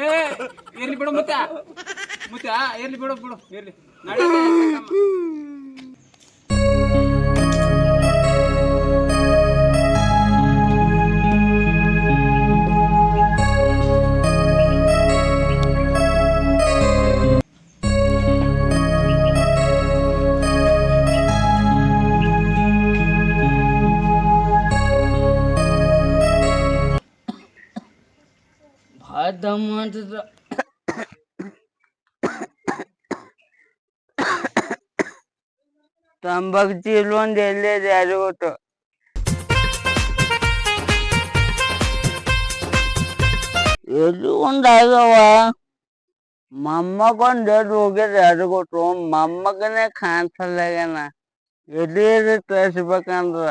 ಏ ಇರ್ಲಿ ಬಿಡು ಮುತ್ತ ಮುತ್ತ ಇರ್ಲಿ ಬಿಡು ಬಿಡು ಇರ್ಲಿ ಭಾಳ ದಮ್ ಅಂತಿದ್ರ ತಂಬಾಕು ಚೀಲ ಒಂದ್ ಎಲ್ಲಿದೆ ಯಾರು ಗೊತ್ತು ಎಲ್ಲಿ ಒಂದ್ ಆಗ್ಯಾವ ಮೊಮ್ಮಗೊಂದ್ ಎರಡು ಹೋಗ್ಯದ ಯಾರು ಗೊತ್ತು ಮೊಮ್ಮಗನೇ ಕಾಣಿಸಲ್ಲಾಗ್ಯಾನ ಎಲ್ಲಿ ತರಿಸ್ಬೇಕಂದ್ರ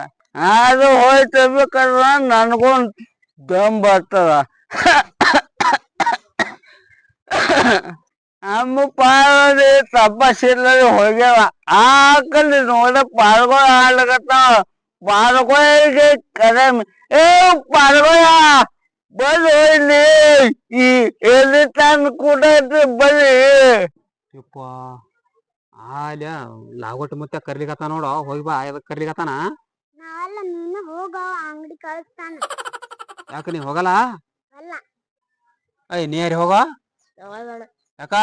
ಅದು ಹೋಯ್ ತರ್ಬೇಕಂದ್ರ ನನಗೊಂದ್ ದಮ್ ಬರ್ತದ ನಮ್ಮ ಪಾರ್ವತಿ ತಪಸ್ಸಿಲ್ಲದೆ ಹೋಗ್ಯಾವ ಆಕಲ್ಲಿ ನೋಡ ಪಾರ್ಗೋಳ ಆಡ್ಲಕತ್ತಾವ ಪಾರ್ಗೋಳಿಗೆ ಕರೆ ಏ ಪಾರ್ಗೋಳ ಬಂದು ಇಲ್ಲಿ ಈ ಎಲ್ಲಿ ತಂದು ಕೂಡ ಬನ್ನಿ ಯಪ್ಪ ಆಲ್ಯ ಲಾಗೋಟ್ ಮುತ್ತ ಕರ್ಲಿಕತ್ತ ನೋಡು ಹೋಗಿ ಬಾ ಎದಕ್ ಕರ್ಲಿಕತ್ತಾನ ನಾವಲ್ಲ ನೀನು ಹೋಗ ಅಂಗಡಿ ಕಳಿಸ್ತಾನ ಯಾಕ ನೀ ಹೋಗಲ್ಲ ಅಲ್ಲ ಐ ನೀರಿ ಹೋಗ ಯಾವಾಗ ಯಾಕ?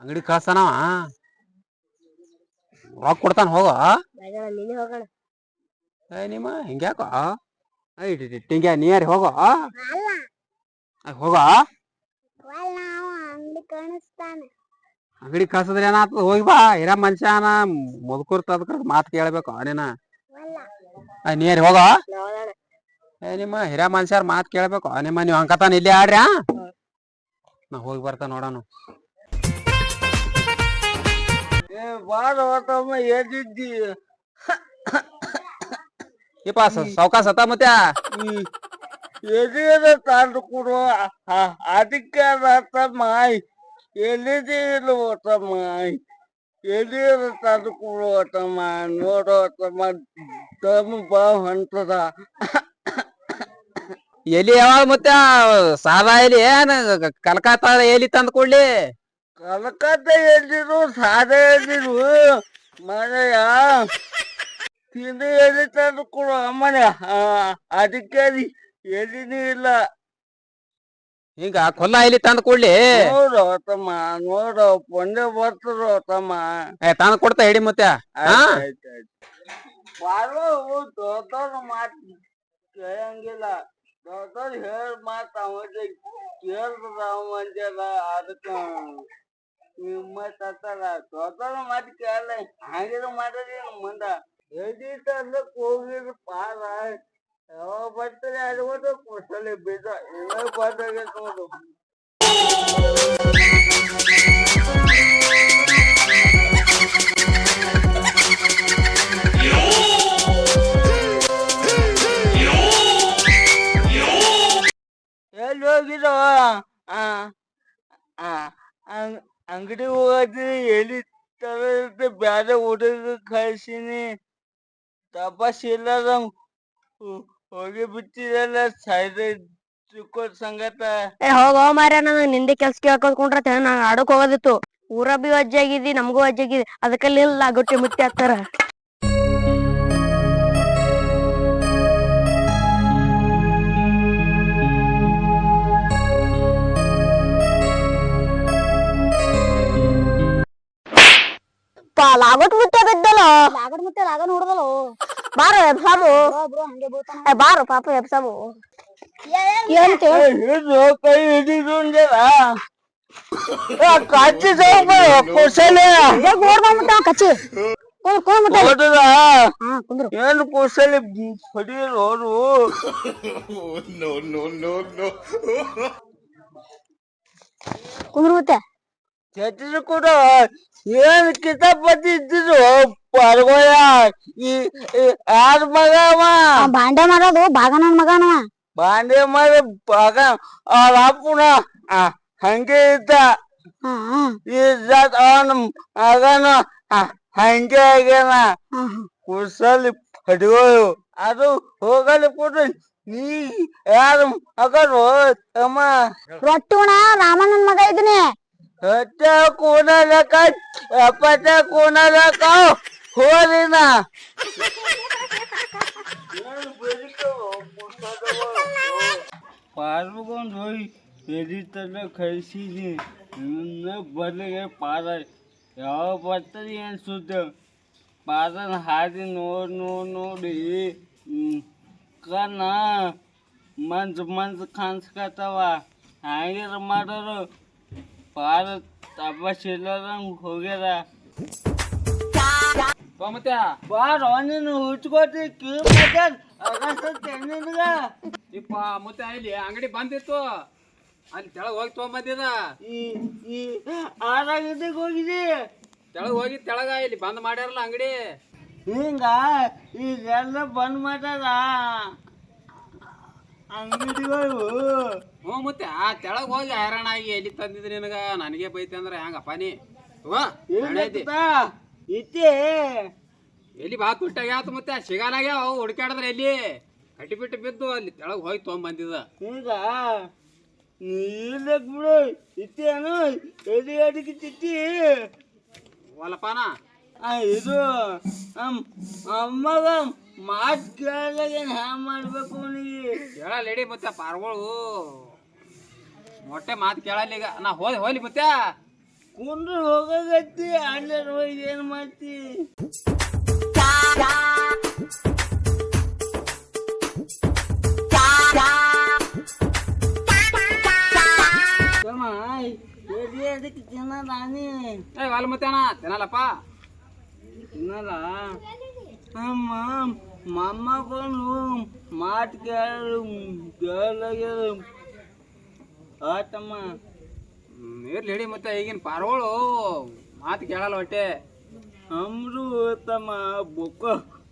ಅಂಗಡಿ ಕಳ್ಸ್ತಾನವ ರೊಕ್ಕ ಕೊಡ್ತಾನ ಹೋಗ. ಏ ನಿಮ್ಮ ಹಿಂಗ್ಯಾಕ? ಟಿಂಗ್ಯಾ ನೀರಿ ಹೋಗ? ಹೋಗ? ಅಂಗಡಿ ಕಳ್ಸದ್ರ ಏನಾಗ್ತದ? ಹೋಗಿ ಬಾ. ಹಿರ ಮನುಷ್ಯನ ಮುದುಕುರ್ ತದ್ಕರ್ ಮಾತು ಕೇಳ್ಬೇಕು ನೀನ ನೀರಿ ಹೋಗ? ಏ ನಿಮ್ಮ ಹಿರ ಮನುಷ್ಯರ ಮಾತು ಕೇಳ್ಬೇಕು. ನಿಮ್ಮ ನೀವು ಅಂಕತಾನ ಇಲ್ಲೇ ಆಡ್ರ್ಯಾ ನಾ ಹೋಗಿ ಬರ್ತಾ ನೋಡೋಣ. ಏ ಬಾರ ತಮ್ಮ ಎದ್ದಿದ್ದಿ. ಇಪ್ಪ ಸಾವ್ಕಾಸ ಸತ ಮತ್ತೆ? ಎಲ್ಲಿದೆ ತಂದು ಕೊಡು? ಅದಕ್ಕೆ ಎಲ್ಲಿದೆ ತಮ್ಮ ಎಲ್ಲಿದೆ ತಂದು ಕೊಡು ತಮ್ಮ ನೋಡು ತಮ್ಮ ತಮ್ಮ ಬಾ ಹೊಂಟದ. ಎಲ್ಲಿ ಯಾವಾಗ ಮತ್ತೆ ಸಾದಾ ಎಲಿ ಏನ? ಕಲ್ಕತ್ತಾ ಎಲಿ ತಂದ್ ಕೊಡ್ಲಿ. ಕಲ್ಕತ್ತಾ ಎಲ್ಲಿರು ಸಾದಾ ಎಲ್ಲಿರು ಮನೆಯ ತಿಂದು ಎಲ್ಲಿ ತಂದು ಕೊಡು ಅಮ್ಮನೆ. ಅದಕ್ಕೆ ಎಲ್ಲಿನೂ ಇಲ್ಲ. ಹಿಂಗ ಕೊಲ್ಲ ಎಲಿ ತಂದ್ ಕೊಡ್ಲಿ. ನೋಡು ತಮ್ಮ ನೋಡು ಪೊಂಡೆ ಬರ್ತರು ತಮ್ಮ ಏ ತಂದ್ ಕೊಡ್ತಾ ಹೇಳಿ ಮತ್ತೆ ಬಾರೋ ಮಾತು ಕೇಳಂಗಿಲ್ಲ. ದೊಡ್ಡವ್ರು ಹೇಳ ಮಾತು ಅವಂಗೆ ಕೇಳ್ತದ ಅವ ಅದಕ್ಕ ಹತ್ತಲ್ಲ ದೊಡ್ಡವ್ರ ಮಾತು ಕೇಳಲ್ಲ ಹಾಗಿದ ಮಾಡ್ರಿ ಮುಂದ? ಎದಿಟ್ ಅಲ್ಲಕ್ ಹೋಗಿದ್ರು ಪಾರ, ಯಾವಾಗ ಬರ್ತಾರೆ ಅದು ಕುಸಲಿ ಬೀಜ. ಇನ್ನೂ ಬಂದಾಗೈತೆ ನೋಡು. ಅಂಗ್- ಅಂಗಡಿ ಹೋಗಿ ಎಲ್ಲಿ ತರ ಬ್ಯಾರೆ ಹುಡುಗ ಕಳ್ಸಿನಿ. ತಪಾಸ್ ಇಲ್ಲದ ಹೋಗಿ ಬಿಟ್ಟಿರಲ್ಲ ಸೈಡ್ ಚಿಕ್ಕೋದ್ ಸಂಗತ. ಏ, ಹೋಗೋ ಮಾರ್ಯ ನನಗೆ ನಿಂದೆ ಕೆಲ್ಸ ಕೇಳ್ಕೊಂಡ್ ನಾನು ಆಡಕ್ ಹೋಗೋದಿತ್ತು. ಊರ ಬಿ ವಜ್ಜಾಗಿದಿ ನಮಗೂ ವಜ್ಜಾಗಿದೆ ಅದಕ್ಕಲ್ಲಿ ಇಲ್ಲ ಗುಟ್ಟಿ ಮುತ್ತಿ ಹತ್ತಾರ ಲಾಗೋಟ್ ಮುತ್ತೆ ಬಿದ್ದಲ್ಲ ಲಾಗೋಟ್ ಮುತ್ತೆ ಲಾಗ ನೋಡ್ದಲ್ಲ ಬಾರೋ ಎಬ್ಸಾಮು ಏ ಬಾರೋ ಪಾಪ ಎಬ್ಸಾಮು ಏನಂತ ಹಿಡಿದು ಕೈ ಹಿಡಿದು ಅಂಜಲ್ಲ ಕಚ್ಚಿ ಸ್ವಲ್ಪ ಕುಸಲೆ ಕಚ್ಚಿ ಕುಂದ್ರ ಕುಂದ್ರ ಮುಟ್ಟ ಹೋದದ ಹಾ ಕುಂದ್ರು ಏನು ಕುಸಲೆ ಹೊಡಿಯೋರು ಅವರು ಕುಂದ್ರ ಮುತ್ತೆ ಚಟಿರು ಕೂಡ ಏನ್ ಕಿತಾಪತಿ ಇದ್ದಿದ್ರು ಪರ್ಗೋಯ ಈ ಯಾರ ಮಗ ಅವ ಆ ಬಾಂಡೆ ಮಾಡೋದು ಬಾಗನ ಮಗನವ. ಬಾಂಡೆ ಮಾಡಿ ಬಾಗ ಅವ್ರ ಅಪ್ಪನ ಹಂಗೆ ಇದ್ದ. ಇದ್ದ ಅವನ ಮಗನ ಹಂಗೆ ಆಗ್ಯಾನ. ಕುಸಲಿ ಪಡಿಯೋಳು ಅದು ಹೋಗಲಿ ಕೂಡ ನೀ ಯಾರು ಮಗರು ಅಮ್ಮ. ರಾಮಣ್ಣನ ಮಗ आता कोणाला काय पता कोणाला का हो रे ना પાર કોણ જોઈ પેલી તને ખસી છે ન. ભલે કે પાર હવે પતરી એમ શુદ્ધ પારણ હાથ નો નો નો ડે કના. મંચ મંચ ખાંસ કાતવા હાંગે રમાડો ಹೋಗ್ಯಾರ. ಬಾ ಮತ್ತೆ ಬಾರ ನೀನು ಹುಚ್ಕೋತಿ ಕಿಲೋಮೀಟರ್ ಅಗಸ್ತೇ ನಿನಗ ಇಪ್ಪ ಮತ್ತೆ ಇಲ್ಲಿ ಅಂಗಡಿ ಬಂದಿತ್ತು. ಅಲ್ಲಿ ತೆಳಗ್ ಹೋಗಿ ತಗೊಂಬಂದಿದ. ಈ ಈ ಆರಾಗಿದ್ದಕ್ಕೆ ಹೋಗಿದಿ? ತೆಳಗ್ ಹೋಗಿ ತೆಳಗ ಇಲ್ಲಿ ಬಂದ್ ಮಾಡ್ಯಾರಲ್ಲ ಅಂಗಡಿ. ಹಿಂಗ ಈಗೆಲ್ಲ ಬಂದ್ ಮಾಡ್ಯಾರ. ಅಂಗಡಿಗಳು ಹ್ಞೂ ಮತ್ತೆ ಆ ತೆಳಗ್ ಹೋಗಿ ಹೈರಾಣ ಆಗಿ ಎಲ್ಲಿ ತಂದಿದ್ರಿ ನಿನಗ? ನನಗೆ ಬೈತೆ ಅಂದ್ರೆ ಹೆಂಗಪ್ಪ ನೀ? ತಗೋ, ಹಣ ಐತಿ. ಇತ್ತೆ. ಎಲ್ಲಿ ಬಾ ತುಟ್ಟಾಗ್ಯಾತ ಮತ್ತೆ? ಸಿಗಲಾಗ್ಯಾವ ಅವು ಹುಡ್ಕ್ಯಾಡಿದ್ರೆ ಎಲ್ಲಿ? ಕಟ್ಟಿ ಬಿಟ್ಟು ಬಿದ್ದು ಅಲ್ಲಿ ತೆಳಗ್ ಹೋಗಿ ತೊಗೊಂಬಂದಿದ. ಈಗ ಬಿಡು ಇತ್ತೇನು? ಎದಿ ಅಡಿಗೆ ತಿತ್ತಿ ಹೊಲಪಾನ ಆ, ಇದು ಅಮ್ ಅಮ್ಮಗ ಮಾತು ಏನು ಹ್ಯಾಂಗ ಮಾಡ್ಬೇಕು ಅವನಿಗೆ? ಕೇಳ ಲೇಡಿ ಮತ್ತೆ ಪಾರ್ಗಳು. ಮೊಟ್ಟೆ ಮಾತು ಕೇಳಲ್ಲ ಈಗ. ನಾ ಹೋಲಿ ಹೋಲಿ ಮತ್ತೆ. ಕುಂದ್ರು ಹೋಗಕತ್ತಿ ಅಲ್ಲೇ ಹೋಗಿ ಏನು ಮಾಡ್ತಿ? ಅದಕ್ಕೆ ತಿನ್ನಲ್ಲ ನೀ. ಏ ವಾಲ್ ಮತ್ತೆ ಅಣ್ಣ ತಿನ್ನಲ್ಲಪ್ಪ. ತಿನ್ನಲ್ಲ ನಮ್ಮ ಮೊಮ್ಮಗಳು ಮಾತು ಕೇಳು ಕೇಳಲಾಗ್ಯದ ಆತಮ್ಮ. ಇರ್ಲಿ ಹೇಳಿ ಮತ್ತೆ, ಈಗಿನ ಪಾರ್ಗಳು ಮಾತು ಕೇಳಲ್ಲ ಹೊಟ್ಟೆ. ಅಮ್ರು ತಮ್ಮ ಬೊಕ್ಕ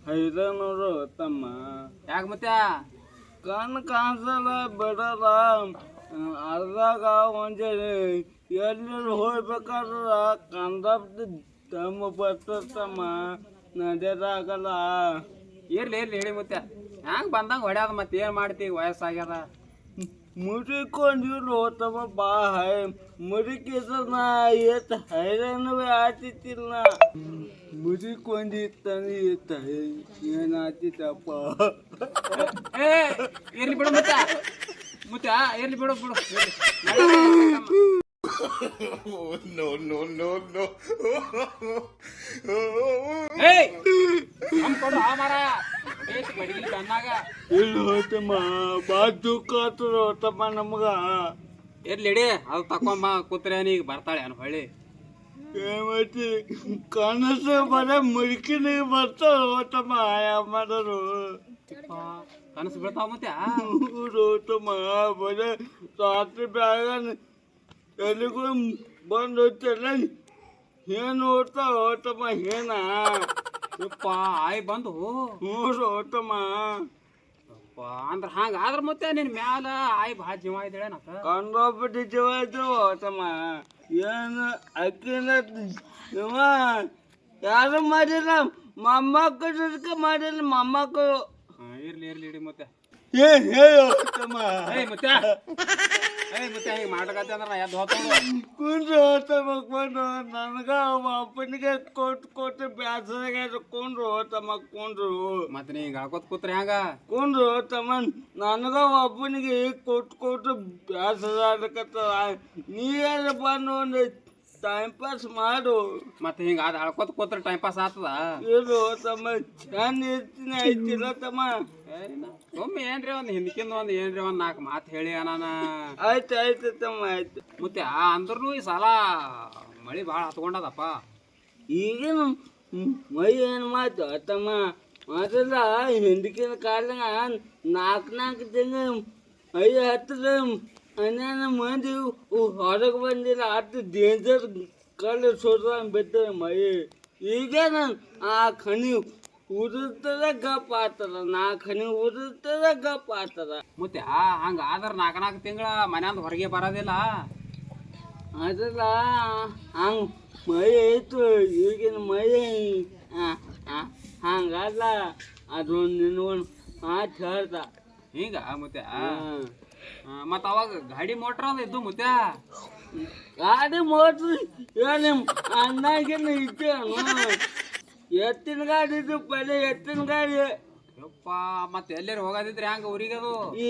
ಹೈರಾನವರು ತಮ್ಮ. ಯಾಕೆ ಮತ್ತೆ? ಕಣ್ಣು ಕಾಣಿಸಲ್ಲ ಬಿಡಲ್ಲ ಅರ್ಧಾಗ ಒಂದೇ ಎಲ್ಲಿ ಹೋಗ್ಬೇಕಾದ್ರ ಕಂದಪ್ಪ ತಮ್ಮ ಬರ್ತಮ್ಮ ನಡೆದಾಗಲ್ಲ ಇರ್ಲಿ ಇರ್ಲಿ ಹೇಳಿ ಮತ್ತೆ ಹ್ಯಾಂಗ ಬಂದಂಗ ಹೊಡ್ಯಾದ ಮತ್ತೆ ಏನ್ ಮಾಡ್ತಿ ವಯಸ್ಸಾಗ್ಯದ ಮುರಿಕೊಂಡಿರು ತಮ್ಮ ಬಾ ಹೈ ಮುರಿಕಿದ್ರ ನಾ ಏತ್ ಹೈರಾಣವೇ ಆತಿತ್ತಿಲ್ಲ ಮುರಿಕೊಂಡಿತ್ತಾನೆ ಏತ್ ಏನಾತಿತ್ತಪ್ಪ ಏ ಇರ್ಲಿ ಬಿಡು ಮತ್ತೆ ಮುತ್ತ ಇರ್ಲಿ ಬಿಡು ಬಿಡು. no, no, no. ಕಣ್ಣಾಗ ಇಲ್ಲ ಹೋತಮ್ಮ ಬಾ ದುಃಖ ಆತದ ತಮ್ಮ ನಮಗ. ಇರ್ಲಿ ಇಡಿ ಅದು ತಕೊಂಬ ಕೂತ್ರೆ ಈಗ ಬರ್ತಾಳೆ ಅನ್ ಹೊಳ್ಳಿ. ಏಮತಿ ಕನಸ ಬರ ಮುರಿಕಿನ ಬರ್ತಾಳ ಹೋತಮ್ಮ ಮಾಡೋರು ಕನಸು ಬೀಳ್ತಾವ ಮತ್ತೆ? ಹೋತಮ್ಮ ಬರ ರಾತ್ರಿ ಬ್ಯಾಗ ಎಲ್ಲಿಗೂ ಬಂದು ಹೋಗ್ತಿಲ್ಲ ಏನು ಹೋಗ್ತಾವ ಹೋತಮ್ಮ ಏನ? ಯಪ್ಪ ಆಯ್ ಬಂದು. ಹ್ಞೂ ಹೋತಮ್ಮ. ಯಪ್ಪ ಅಂದ್ರ ಹಂಗ ಆದ್ರ ಮತ್ತೆ ನಿನ್ ಮ್ಯಾಲ ಆಯ್ ಭಾಳ ಜೀವ ಇದ್ದಾಳೆ ನಕ ಕಂಡೋಗ್ಬಿಟ್ಟು ಜೀವ ಇದ್ರು ಓಟಮ್ಮ ಏನು ಅಕ್ಕಿನ ಜೀವ? ಯಾರು ಮಾಡಿಲ್ಲ? ಮೊಮ್ಮಕ್ಕಳು ಮಾಡಿಲ್ಲ ಮೊಮ್ಮಕ್ಕಳು. ಇರ್ಲಿ ಇರ್ಲಿ ಇಡಿ ಮತ್ತೆ. ಏನ್ ಹೇಳು ತಮ್ಮ ಮತ್ತೆ ಮತ್ತೆ ಹಿಂಗ ಮಾಡ್ಕತ್ತೆ ಅಂದ್ರ ನಾ ಎದ್ದು ಹೋಗ್ತಾವ ಕುಂಡ್ರು ಹೋತಮ್ಮ ಕೊಂಡು ನನಗ ಅಪ್ಪನಿಗೆ ಕೊಟ್ಟು ಕೊಟ್ಟು ಬ್ಯಾಸರಾಗ ಕುಂಡ್ರು ಹೋತಮ್ಮ ಕುಂಡ್ರು ಮತ್ತೆ ನೀ ಹಿಂಗ ಹಾಕೋತ್ ಕೂತ್ರೆ ಹೆಂಗ? ಕೊಂಡ್ರು ಹೋತಮ್ಮ ನನಗ ಒಬ್ಬನಿಗೆ ಕೊಟ್ಟು ಕೊಟ್ಟು ಬ್ಯಾಸರಾಗತ್ತ ನೀರ ಬಂದು ಒಂದು ಟೈಮ್ ಪಾಸ್ ಮಾಡು. ಮತ್ತೆ ಹಿಂಗ ಅದ ಅಳ್ಕೊತ ಕೂತ್ರೆ ಟೈಮ್ ಪಾಸ್ ಆತದ ಏನು ತಮ್ಮ ಚಂದ ಇರ್ತೀನಿ ಐತಿಲ್ಲ ತಮ್ಮ. ಒಮ್ಮೆ ಏನ್ರಿ ಒಂದ್ ಹಿಂದಕಿಂದ ಒಂದ್ ಏನ್ರಿ ಒಂದ್ ನಾಲ್ಕು ಮಾತು ಹೇಳಿ ಅನಾನ ಆಯ್ತು ಆಯ್ತು ತಮ್ಮ ಆಯ್ತು. ಮತ್ತೆ ಆ ಅಂದ್ರೂ ಈ ಸಲ ಮಳಿ ಭಾಳ ಹತ್ಕೊಂಡದಪ್ಪ. ಈಗಿನ ಮೈ ಏನು ಮಾತು ತಮ್ಮ? ಮೊದಲ ಹಿಂದಕಿನ ಕಾಲದಾಗ ನಾಲ್ಕು ನಾಲ್ಕು ತಿಂಗಳು ಐದು ಹತ್ತಿರ ಹನ್ನೆರಡು ಮಂದಿ ಹೊರಗೆ ಬಂದಿಲ್ಲ ಅಷ್ಟು ಡೇಂಜರ್ ಕಲ್ಲು ಸೋದ್ರ ಬಿದ್ದ ಮೈ ಈಗೇನು ಆ ಖನಿ ಉದುರ್ತದ ಗಪ್ ಆಗ್ತದ ನಾ ಖನಿ ಉದುರ್ತದ ಗಪ್ ಆಗ್ತದ ಮತ್ತೆ ಆ ಹಂಗ ಆದ್ರ ನಾಲ್ಕು ನಾಲ್ಕು ತಿಂಗಳ ಮನ್ಯಾಂದ ಹೊರಗೆ ಬರೋದಿಲ್ಲ ಅದಲ್ಲ ಹಂಗ ಮೈ ಐತು ಈಗಿನ ಮೈ ಹಂಗಲ್ಲ ಅದು ನಿನ್ಗೊಂದು ಮಾತು ಹೇಳ್ದ ಹಿಂಗ ಮತ್ತೆ ಹ್ಮ್. ಮತ್ತ ಅವಾಗ ಗಾಡಿ ಮೋಟ್ರ್ ಅದ ಇದ್ದು ಮತ್ತೆ ಗಾಡಿ ಮೋಟ್ರ್ ಏನು ಅಣ್ಣಾಗಿನ ಇದ್ದೇನು ಎತ್ತಿನ ಗಾಡಿ ಇದ್ದು ಪಲ್ಲೆ ಎತ್ತಿನ ಗಾಡಿ. ಯಪ್ಪ ಮತ್ತೆ ಎಲ್ಲಾರು ಹೋಗೋದಿದ್ರೆ ಹ್ಯಾಂಗ ಅದು? ಈ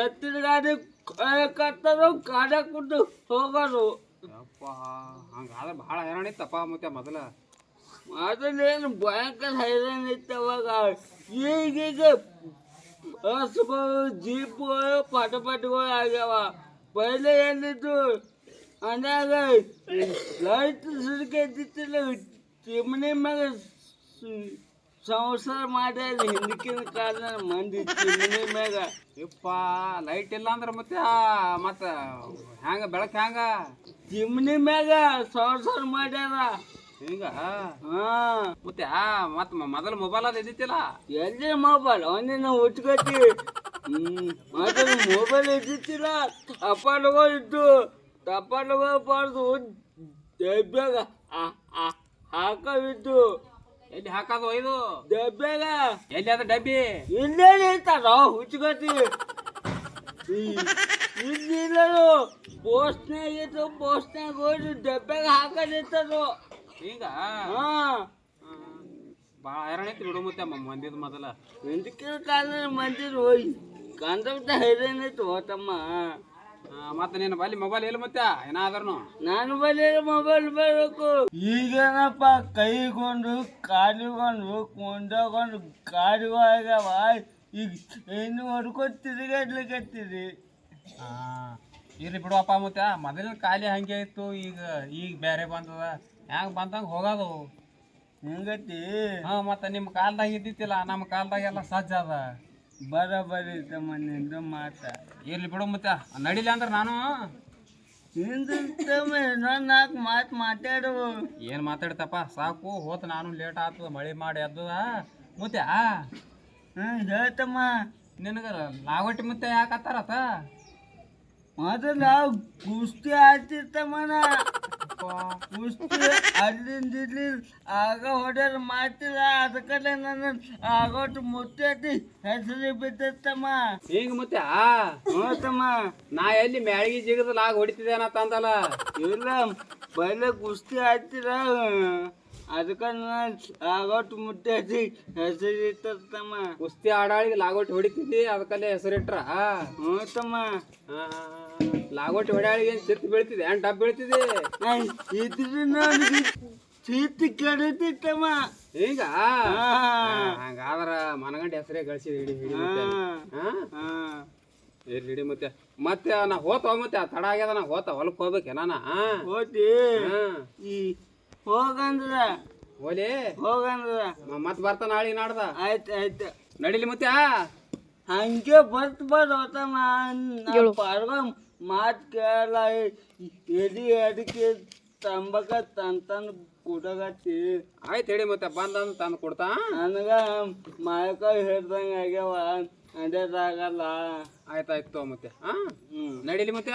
ಎತ್ತಿನ ಗಾಡಿ ಕತ್ತದು ಕಾಡ ಕುಡ್ದು ಹೋಗೋದು. ಯಪ್ಪ ಹಂಗಾದ್ರೆ ಭಾಳ ಹೈರಾಣ ಇತ್ತಪ್ಪ ಮತ್ತೆ ಮೊದಲ. ಅದನ್ನೇನು ಭಯಂಕರ ಹೈರಾಣ ಇತ್ತು ಅವಾಗ. ಈಗೀಗ ಬಸ್ಗಳು ಜೀಪ್ಗಳು ಪಟ ಪಟಗಳು ಆಗ್ಯಾವ ಪहिले ಏನಿತ್ತು ಮನ್ಯಾಗ ಲೈಟ್ ಸುಡ್ಕೈತಿಲ್ಲ ಚಿಮಣಿ ಮ್ಯಾಗ ಸ- ಸಂಸಾರ ಮಾಡ್ಯಾರ ಹಿಂದಕ್ಕಿನ ಕಾಲ ಮಂದಿ ಚಿಮಣಿ ಮ್ಯಾಗ ಯಪ್ಪ ಲೈಟ್ ಇಲ್ಲ ಅಂದ್ರೆ ಮತ್ತೆ ಮತ್ತ ಹ್ಯಾಂಗ ಬೆಳಕ್ ಹ್ಯಾಂಗ ಚಿಮಣಿ ಮ್ಯಾಗ ಸಂಸಾರ ಮಾಡ್ಯಾರ ಹಾ. ಮತ್ತೆ ಆ ಮತ್ ಮೊದಲ ಮೊಬೈಲ್ ಅದ ಇದ್ದಿತ್ತಿಲ್ಲ? ಎಲ್ಲಿ ಮೊಬೈಲ್ ಅವನಿನ ಉಟ್ಕೊತಿ ಮೊದಲು ಮೊಬೈಲ್ ಇದ್ದಿತ್ತಿಲ್ಲ. ಅಪಾಟಗಳು ಇತ್ತು ಟಪಾಟಗಳು ಬಾರ್ದು. ಡಬ್ಬ್ಯಾಗ ಹಾಕವಿತ್ತು ಎಲ್ಲಿ ಹಾಕೋದು ಇದು? ಡಬ್ಬ್ಯಾಗ ಎಲ್ಲಿ ಅದ ಡಬ್ಬಿ? ಇಲ್ಲೇ ಇರ್ತಾರ ಹುಚ್ಕೊತಿ ಇಲ್ಲಿಲ್ಲರು ಪೋಸ್ಟ್ನಾಗ ಇತ್ತು ಪೋಸ್ಟ್ನಾಗ ಹೋಗಿ ಡಬ್ಬ್ಯಾಗ ಹಾಕದಿತ್ತರು ಹಾ. ಭಾಳ ಹೈರಾಣ ಐತಿ ಬಿಡು ಮತ್ತೆ ಮಂದಿದ ಮೊದಲ. ಹಿಂದಕ್ಕಿನ ಕಾಲ ಮಂದಿರು ಹೋಗಿ ಕಂಡಕ್ಟ ಹೈರಾಣ ಐತಿ ಹೋತಮ್ಮ. ಆ, ನಿನ್ನ ನೀನು ಬಲ್ಲಿ ಮೊಬೈಲ್ ಇಲ್ಲ ಮತ್ತೆ? ಏನಾದ್ರೂ ನಾನು ಬಲ್ಲಿ ಮೊಬೈಲ್ ಬರಬೇಕು. ಈಗೇನಪ್ಪ ಕೈಗೊಂಡು ಕಾಲಿಗೊಂಡು ಕೊಂಡೋಗೊಂಡು ಕಾಲಿಗೋಗ್ಯಾವ ಈಗ ಏನು ಹೊಡ್ಕೊಂಡು ತಿರುಗಾಡ್ಲಿಕತ್ತೀರಿ ಇರ್ಲಿ ಬಿಡುವಪ್ಪ ಮತ್ತೆ. ಮೊದಲಿನ ಖಾಲಿ ಹಂಗೆ ಇತ್ತು ಈಗ ಈಗ ಬೇರೆ ಬಂದದ. ಹೆಂಗ್ ಬಂದಂಗ ಹೋಗೋದು? ಹಿಂಗತಿ ಹಾ ಮತ್ತ ನಿಮ್ಮ ಕಾಲ್ದಾಗ ಇದ್ದಿತ್ತಿಲ್ಲ ನಮ್ಮ ಕಾಲ್ದಾಗ ಎಲ್ಲ ಸಜ್ಜ ಅದ. ಬರಬರಿ ತಮ್ಮ ನಿಂದು ಮಾತ. ಇರ್ಲಿ ಬಿಡು ಮತ್ತೆ ನಡಿಲಿ ಅಂದ್ರೆ ನಾನು. ನಿಂದು ತಮ್ಮ ಇನ್ನೊಂದು ನಾಲ್ಕು ಮಾತು ಮಾತಾಡು. ಏನ್ ಮಾತಾಡ್ತಪ್ಪ ಸಾಕು ಹೋತ ನಾನು ಲೇಟ್ ಆಗ್ತದ ಮಳೆ ಮಾಡಿ ಎದ್ದದ. ಮತ್ತೆ ಹ್ಞೂ ಹೇಳ್ತಮ್ಮ. ನಿನಗ ಲಾವಟಿ ಮತ್ತೆ ಯಾಕತ್ತಾರತ ಮೊದಲು ನಾವು ಕುಸ್ತಿ ಆಡ್ತಿರ್ತಮ್ಮನ ಕುಸ್ತಿ ಅಲ್ಲಿಂದ ಇಲ್ಲಿ ಆಗ ಹೊಡೆಯೋದು ಮಾಡ್ತಿಲ್ಲ. ಅದಕ್ಕಲ್ಲೇ ನನ್ನ ಆಗೋಟು ಮುತ್ತೈತಿ. ಹೆಸರು ಬಿದ್ದತ್ತಮ್ಮ ಹಿಂಗ ಮತ್ತೆ ಆ? ನೋಡತ್ತಮ್ಮ ತಮ್ಮ ನಾ ಎಲ್ಲಿ ಮ್ಯಾಳಿಗೆ ಜಿಗದಲ್ಲಿ ಆಗ ಹೊಡಿತಿದ್ದೇನ ತಂದಲ್ಲ ಇಲ್ಲ ಬೈಲ ಕುಸ್ತಿ ಆಡ್ತಿರ ಅದಕ್ಕೆ ಲಾಗೋಟ್ ಆಗೋಟು ಮುತ್ತೈತಿ ಹೆಸರು ಇತ್ತಮ್ಮ ಕುಸ್ತಿ ಆಡಾಳಿಗೆ ಲಾಗೋಟ್ ಹೊಡಿತಿದ್ದಿ ಅದಕ್ಕಲ್ಲೇ ಹೆಸರಿಟ್ರ? ಹ್ಞೂ ತಮ್ಮ ಲಾಗೋಟ್ ಹೊಡಾಳಿಗೆ ಏನು ಚಿತ್ ಬೀಳ್ತಿದೆ ಏನು ಡಬ್ ಬೀಳ್ತಿದೆ ಇದ್ರ ಚೀತಿ ಕೆಡುತ್ತಿತ್ತಮ್ಮ ಈಗ? ಹಂಗಾದ್ರ ಮನಗಂಡ ಹೆಸರೇ ಗಳಿಸಿದ ಹಿಡಿ ಹಿಡಿ ಇರ್ಲಿ ಹಿಡಿ ಮತ್ತೆ. ಮತ್ತೆ ನಾ ಹೋತ ಮತ್ತೆ ಆ ತಡ ಆಗ್ಯದ ನಾ ಹೋತ ಹೊಲಕ್ ಹೋಗ್ಬೇಕೆ ನಾನ ಹೋತಿ. ಈ ಹೋಗಂದ್ರ. ಓಲಿ ಹೋಗಂದ್ರ. ಮತ್ ಬರ್ತಾನ ನಾಳೆ ನಾಡ್ದ. ಆಯ್ತು ಆಯ್ತು. ನಡಿಲಿ ಮತ್ತೆ ಹಂಗೆ ಬರ್ತ ಬರ್ ಹೋತಮ್ಮ. ಪಾರ್ಗ ಮಾತ್ ಕೇಳಲ್ಲ ಎಡಿ ಅಡಿಕೆ ತಂಬಕ ತಂತನ್ ಕೊಡಗತ್ತಿ. ಆಯ್ತು ಹೇಳಿ ಮತ್ತೆ ಬಂದಂದ್ ತಂದು ಕೊಡ್ತಾ. ನನಗ ಮಾಯಕ ಹೇಳ್ದಂಗ ಆಗ್ಯಾವ. ನಡೆದಾಗಲ್ಲ ಆಯ್ತಾಯ್ತು ಮತ್ತೆ ಹಾ ಹ್ಮ್. ನಡಿಲಿ ಮತ್ತೆ.